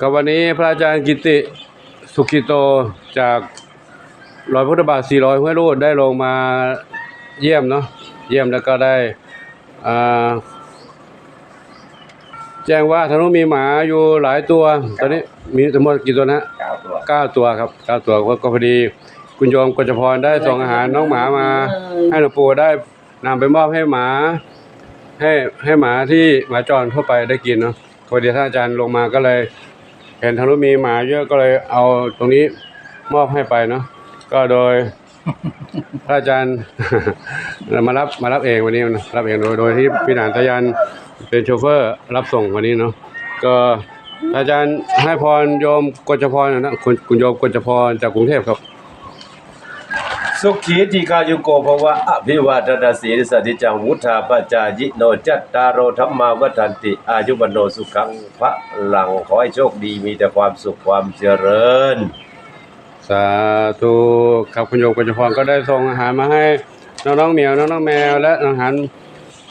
ก็วันนี้พระอาจารย์กิติสุขิโตจากร้อยพุทธบาท 400ห้วยรูดได้ลงมาเยี่ยมเนาะเยี่ยมแล้วก็ได้อ่าแจ้งว่าทางนู้นมีหมาอยู่หลายตัว ตอนนี้มีทั้งหมดกี่ตัวนะเก้าตัวเก้าตัวครับเก้าตัวก็ก็พอดีคุณโยมกฤษพรได้ส่งอาหารน้องหมามา ให้หลวงปู่ได้นำไปมอบให้หมา ให้ให้หมาที่หมาจรทั่วไปได้กินเนาะพอดีท่านอาจารย์ลงมาก็เลย เห็นทางนู้นมีหมาเยอะก็เลยเอาตรงนี้มอบให้ไปเนาะก็โดยพระอาจารย์ มารับมารับเองวันนี้นะรับเองโดยโดยที่พี่หนานตายันเป็นโชเฟอร์รับส่งวันนี้เนาะก็อาจารย์ให้พรโยมกฤษพรนะคุณคุณโยมกฤษพรจากกรุงเทพครับ สุขีติกายุโกภวะอภิวาทนาสีริสติจังวุธาปจายิโนจัตตารโอธรรมาวัฏันติ อายุวันโนสุขังพระหลังขอให้โชคดีมีแต่ความสุขความเจริญ สาธุครับคุณโยมกฤษพรก็ได้ส่งอาหารมาให้ น้องๆเหมียวน้องๆแมวและอาหาร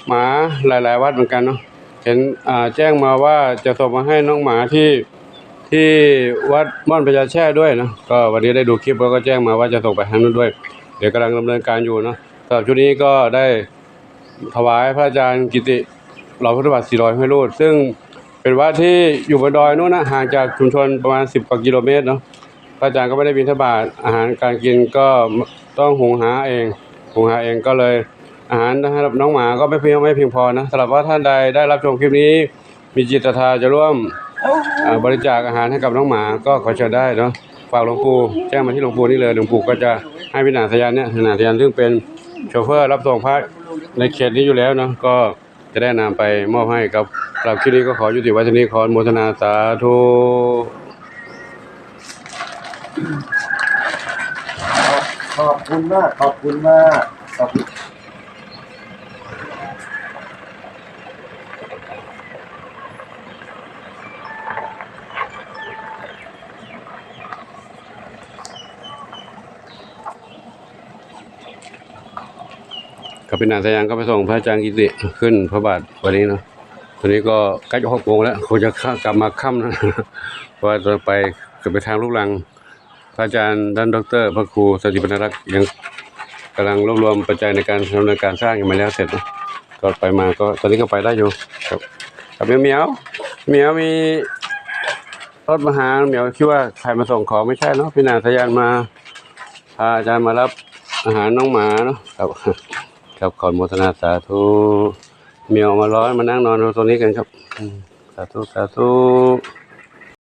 หมาหลาย ๆ วัดเหมือนกันเนาะเห็นอ่าแจ้งมาว่าจะส่งมาให้น้องหมาที่ ที่วัดม่อนประชาแช่ด้วยนะก็วันนี้ได้ดูคลิปแล้วก็แจ้งมาว่าจะส่งไปทางนู้นด้วย เดี๋ยวกำลังดำเนินการอยู่นะสำหรับชุดนี้ก็ได้ถวายพระอาจารย์กิติหล่อพุทธบาท400ห้วยรูดซึ่งเป็นวัดที่อยู่บนดอยนู้นนะห่างจากชุมชนประมาณ 10กว่ากิโลเมตรเนาะพระอาจารย์ก็ไม่ได้บิณฑบาตอาหารการกินก็ต้องหุงหาเองหุงหาเองก็เลยอาหารสำหรับน้องหมาก็ไม่เพียงไม่เพียงพอนะสำหรับว่าท่านใดได้รับชมคลิปนี้ มีจิตศรัทธาจะร่วม อ่าบริจาคอาหารให้กับน้องหมาก็ขอเชิญได้เนาะฝากหลวงปู่แจ้งมาที่หลวงปู่นี่เลยหลวงปู่ก็จะให้พินาศยานเนี่ยพินาศยานซึ่งเป็นโชเฟอร์รับส่งพระในเขตนี้อยู่แล้วเนาะก็จะได้นำไปมอบให้กับสำหรับคลิปนี้ก็ขอยุติไว้ที่นี้ขออนุโมทนาสาธุขอบคุณมาก ขอบคุณมากขอบคุณ กับเป็นนางสยามก็ไปส่งพระอาจารย์กิติขึ้นพระบาทวันนี้เนาะตอนนี้ก็ใกล้จะหกโมงแล้วคงจะกลับมาค่ำนะเพราะว่าจะไปจะไปทางลูกลัง พระอาจารย์ด้านดร พระครูสติปนรักษ์ยังกำลังรวบรวมปัจจัยในการดำเนินการสร้างยังไม่แล้วเสร็จนะก็ไปมาก็ตอนนี้ก็ไปได้อยู่ครับกับเมียวเมียวมีรถมาหาเหมียวคิดว่าใครมาส่งของไม่ใช่เนาะพี่นางสยามมาพาอาจารย์มารับอาหารน้องหมาเนาะครับ ครับขอนโมทนาสาธุเมียวมาร้อนมานั่งนอนตรงนี้กันครับ สาธุสาธุ